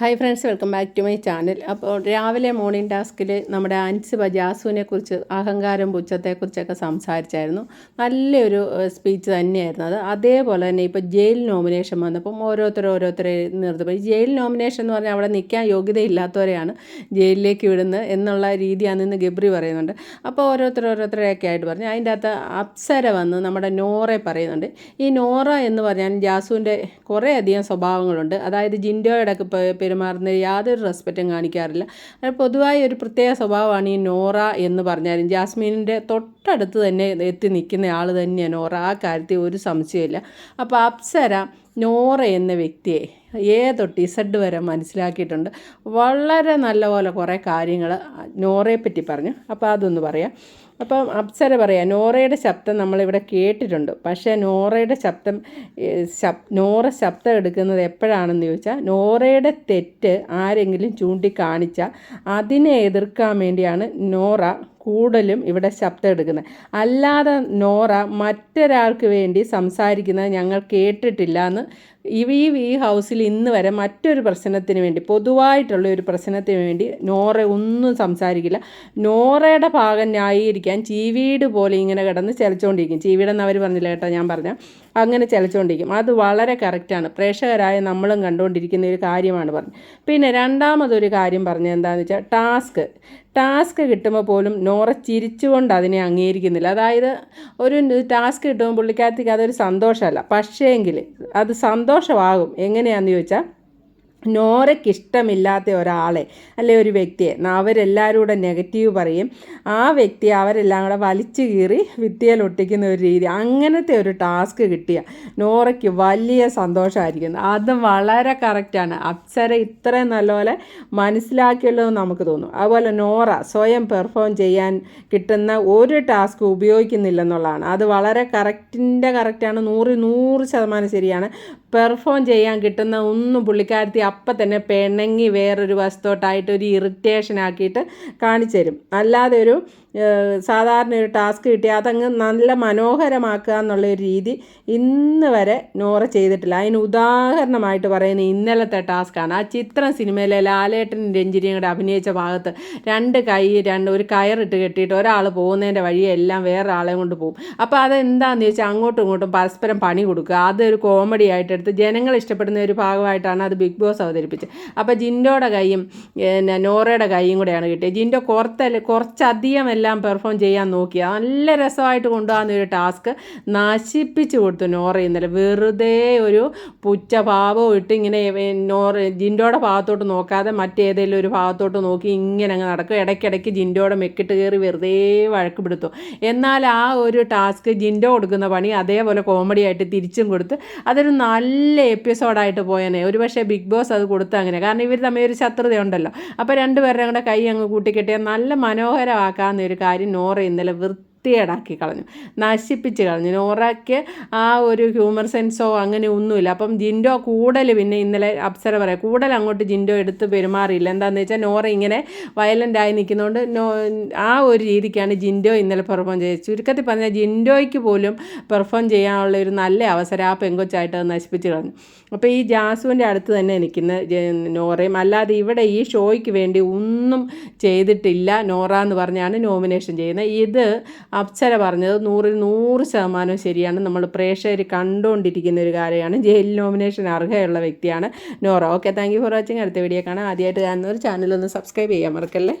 Hi friends welcome back to my channel അപ്പോൾ രാവിലെ morning ടാസ്കിൽ നമ്മുടെ അൻസ് ബജാസുവിനെ കുറിച്ച് അഹങ്കാരം പുച്ഛത്തെക്കുറിച്ചൊക്കെ സംസാരിച്ചായിരുന്നു. നല്ലൊരു സ്പീച്ച് തന്നെയായിരുന്നു അത്. അതേപോലെ തന്നെ ഇപ്പോൾ ജയിൽ നോമിനേഷൻ വന്നപ്പം ഓരോരുത്തർ ഓരോരുത്തരെ നിർത്തുമ്പോൾ ഈ ജയിൽ നോമിനേഷൻ എന്ന് പറഞ്ഞാൽ അവിടെ നിൽക്കാൻ യോഗ്യതയില്ലാത്തവരെയാണ് ജയിലിലേക്ക് വിടുന്നത് എന്നുള്ള രീതിയാണ് ഇന്ന് ഗബ്രി പറയുന്നുണ്ട്. അപ്പോൾ ഓരോരുത്തർ ഓരോരുത്തരെയൊക്കെ ആയിട്ട് പറഞ്ഞു. അതിന്റെ അകത്ത് അപ്സര വന്ന് നമ്മുടെ നോറെ പറയുന്നുണ്ട്. ഈ നോറ എന്ന് പറഞ്ഞാൽ ജാസുവിന്റെ കുറേ അധികം സ്വഭാവങ്ങളുണ്ട്. അതായത് ജിൻഡോയുടെ ഒക്കെ പെരുമാറുന്ന യാതൊരു റെസ്പെക്റ്റും കാണിക്കാറില്ല. പൊതുവായി ഒരു പ്രത്യേക സ്വഭാവമാണ് ഈ നോറ എന്ന് പറഞ്ഞാലും ജാസ്മീനിന്റെ തൊട്ടടുത്ത് തന്നെ എത്തി നിൽക്കുന്ന ആൾ തന്നെയാണ് നോറ. ആ കാര്യത്തിൽ ഒരു സംശയമില്ല അപ്പോൾ അപ്സര നോറ എന്ന വ്യക്തിയെ ഏ തൊട്ട് ഇസഡ് വരെ മനസ്സിലാക്കിയിട്ടുണ്ട്. വളരെ നല്ലപോലെ കുറേ കാര്യങ്ങൾ നോറയെ പറ്റി പറഞ്ഞു. അപ്പോൾ അതൊന്ന് പറയാം. അപ്പം അപ്സര പറയാം നോറയുടെ ശബ്ദം നമ്മളിവിടെ കേട്ടിട്ടുണ്ട്. പക്ഷേ നോറയുടെ ശബ്ദം ശബ് നോറ ശബ്ദം എടുക്കുന്നത് എപ്പോഴാണെന്ന് ചോദിച്ചാൽ നോറയുടെ തെറ്റ് ആരെങ്കിലും ചൂണ്ടിക്കാണിച്ചാൽ അതിനെ എതിർക്കാൻ വേണ്ടിയാണ് നോറ കൂടുതലും ഇവിടെ ശബ്ദം എടുക്കുന്നത്. അല്ലാതെ നോറ മറ്റൊരാൾക്ക് വേണ്ടി സംസാരിക്കുന്നത് ഞങ്ങൾ കേട്ടിട്ടില്ല എന്ന് ഈ ഈ ഹൗസിൽ ഇന്ന് വരെ മറ്റൊരു പ്രശ്നത്തിന് വേണ്ടി പൊതുവായിട്ടുള്ള ഒരു പ്രശ്നത്തിന് വേണ്ടി നോറ ഒന്നും സംസാരിക്കില്ല. നോറയുടെ ഭാഗം ന്യായീകരിക്കാൻ ചീവീട് പോലെ ഇങ്ങനെ കിടന്ന് ചിലച്ചുകൊണ്ടിരിക്കും ചീവീടെന്ന് അവർ പറഞ്ഞില്ല കേട്ടോ ഞാൻ പറഞ്ഞ? അങ്ങനെ ചിലച്ചുകൊണ്ടിരിക്കും അത് വളരെ കറക്റ്റാണ് പ്രേക്ഷകരായ നമ്മളും കണ്ടുകൊണ്ടിരിക്കുന്ന ഒരു കാര്യമാണ് പറഞ്ഞത് പിന്നെ രണ്ടാമതൊരു കാര്യം പറഞ്ഞത് എന്താണെന്ന് വെച്ചാൽ ടാസ്ക്. ടാസ്ക് കിട്ടുമ്പോൾ പോലും നോറ ചിരിച്ചുകൊണ്ട് അതിനെ അംഗീകരിക്കുന്നില്ല. അതായത് ഒരു ടാസ്ക് കിട്ടുമ്പോൾ പുള്ളിക്കാരത്തേക്ക് അതൊരു സന്തോഷമല്ല. പക്ഷേങ്കിൽ അത് സന്തോഷമാകും. എങ്ങനെയാണെന്ന് ചോദിച്ചാൽ നോറയ്ക്ക് ഇഷ്ടമില്ലാത്ത ഒരാളെ അല്ലെ ഒരു വ്യക്തിയെ. അവരെല്ലാവരും കൂടെ നെഗറ്റീവ് പറയും. ആ വ്യക്തി അവരെല്ലാം കൂടെ വലിച്ചു കീറി വിദ്യയിൽ ഒട്ടിക്കുന്ന ഒരു രീതി. അങ്ങനത്തെ ഒരു ടാസ്ക് കിട്ടിയ നോറയ്ക്ക് വലിയ സന്തോഷമായിരിക്കും അത് വളരെ കറക്റ്റാണ് അപ്സര ഇത്രയും നല്ലപോലെ മനസ്സിലാക്കിയല്ലോ നമുക്ക് തോന്നും. അതുപോലെ നോറ സ്വയം പെർഫോം ചെയ്യാൻ കിട്ടുന്ന ഒരു ടാസ്ക് ഉപയോഗിക്കുന്നില്ലെന്നുള്ളതാണ്. അത് വളരെ കറക്റ്റിന്റെ കറക്റ്റാണ് നൂറ് നൂറ് ശതമാനം ശരിയാണ്. പെർഫോം ചെയ്യാൻ കിട്ടുന്ന ഒന്നും പുള്ളിക്കാരത്തി അപ്പം തന്നെ പിണങ്ങി വേറൊരു വസ്തുവായിട്ടൊരു ഒരു ഇറിറ്റേഷൻ ആക്കിയിട്ട് കാണിച്ചു തരും അല്ലാതെ ഒരു സാധാരണ ഒരു ടാസ്ക് കിട്ടിയാൽ അതങ്ങ് നല്ല മനോഹരമാക്കുക എന്നുള്ള ഒരു രീതി ഇന്ന് വരെ നോറ ചെയ്തിട്ടില്ല. അതിന് ഉദാഹരണമായിട്ട് പറയുന്ന ഇന്നലത്തെ ടാസ്ക്കാണ് ആ ചിത്രം സിനിമയിലെ ലാലേട്ടൻ രഞ്ജിനിയും കൂടെ അഭിനയിച്ച ഭാഗത്ത് രണ്ട് കൈ രണ്ട് ഒരു കയറിട്ട് കെട്ടിയിട്ട് ഒരാൾ പോകുന്നതിന്റെ വഴിയെല്ലാം വേറെ ആളെ കൊണ്ട് പോകും. അപ്പോൾ അതെന്താണെന്ന് ചോദിച്ചാൽ അങ്ങോട്ടും ഇങ്ങോട്ടും പരസ്പരം പണി കൊടുക്കുക. അതൊരു കോമഡി ആയിട്ട് എടുത്ത് ജനങ്ങൾ ഇഷ്ടപ്പെടുന്ന ഒരു ഭാഗമായിട്ടാണ് അത് ബിഗ് ബോസ് അവതരിപ്പിച്ചത്. അപ്പോൾ ജിൻഡോയുടെ കൈയും നോറയുടെ കൈയും കൂടെയാണ് കിട്ടിയത്. ജിൻഡോ കുറത്തല്ല കുറച്ചധികം എല്ലാം പെർഫോം ചെയ്യാൻ നോക്കി നല്ല രസമായിട്ട് കൊണ്ടുപോകുന്ന ഒരു ടാസ്ക് നശിപ്പിച്ചു കൊടുത്തു നോറ ഇന്നലെ. വെറുതെ ഒരു പുച്ഛഭാവം ഇട്ട് ഇങ്ങനെ നോറ ജിൻഡോയുടെ ഭാഗത്തോട്ട് നോക്കാതെ മറ്റേതെങ്കിലും ഒരു ഭാഗത്തോട്ട് നോക്കി ഇങ്ങനെ അങ്ങ് നടക്കും. ഇടയ്ക്കിടയ്ക്ക് ജിൻഡോയുടെ മെക്കിട്ട് കയറി വെറുതെ വഴക്ക് പിടുത്തു. എന്നാൽ ആ ഒരു ടാസ്ക് ജിൻഡോ കൊടുക്കുന്ന പണി അതേപോലെ കോമഡി ആയിട്ട് തിരിച്ചും കൊടുത്ത് അതൊരു നല്ല എപ്പിസോഡായിട്ട് പോയനെ. ഒരു പക്ഷേ ബിഗ് ബോസ് അത് കൊടുത്ത അങ്ങനെ. കാരണം ഇവർ തമ്മിൽ ഒരു ശത്രുതയുണ്ടല്ലോ. അപ്പോൾ രണ്ടുപേരുടെ കൂടെ കൈ അങ്ങ് കൂട്ടിക്കെട്ടിയാൽ നല്ല മനോഹരമാക്കാവുന്ന ഒരു കാര്യം നോറ ഇന്നലെ വൃത്തി വൃത്തികേടാക്കി കളഞ്ഞു. നശിപ്പിച്ച് കളഞ്ഞു. നോറയ്ക്ക് ആ ഒരു ഹ്യൂമർ സെൻസോ അങ്ങനെ ഒന്നുമില്ല. അപ്പം ജിൻഡോ കൂടൽ പിന്നെ ഇന്നലെ അപ്സര പറയാം കൂടൽ അങ്ങോട്ട് ജിൻഡോ എടുത്ത് പെരുമാറിയില്ല. എന്താണെന്ന് വെച്ചാൽ നോറ ഇങ്ങനെ വയലന്റായി നിൽക്കുന്നതുകൊണ്ട് നോ ആ ഒരു രീതിക്കാണ് ജിൻഡോ ഇന്നലെ പെർഫോം ചെയ്തത്. ചുരുക്കത്തിൽ പറഞ്ഞാൽ ജിൻഡോയ്ക്ക് പോലും പെർഫോം ചെയ്യാനുള്ള ഒരു നല്ല അവസരം ആ പെങ്കൊച്ചായിട്ട് നശിപ്പിച്ച് കളഞ്ഞു. അപ്പോൾ ഈ ജാസുവിന്റെ അടുത്ത് തന്നെ നിൽക്കുന്ന നോറയും അല്ലാതെ ഇവിടെ ഈ ഷോയ്ക്ക് വേണ്ടി ഒന്നും ചെയ്തിട്ടില്ല നോറ എന്ന് പറഞ്ഞാണ് നോമിനേഷൻ ചെയ്യുന്നത്. ഇത് അപ്സര പറഞ്ഞത് നൂറിൽ നൂറ് ശതമാനം ശരിയാണ്. നമ്മൾ പ്രേക്ഷകർ കണ്ടുകൊണ്ടിരിക്കുന്ന ഒരു കാര്യമാണ്. ജയിൽ നോമിനേഷൻ അർഹയുള്ള വ്യക്തിയാണ് Nora. Okay thank you for watching അടുത്ത വീഡിയോ കാണാം. ആദ്യമായിട്ട് കാണുന്നവർ ചാനലൊന്ന് സബ്സ്ക്രൈബ് ചെയ്യാൻ മറക്കല്ലേ?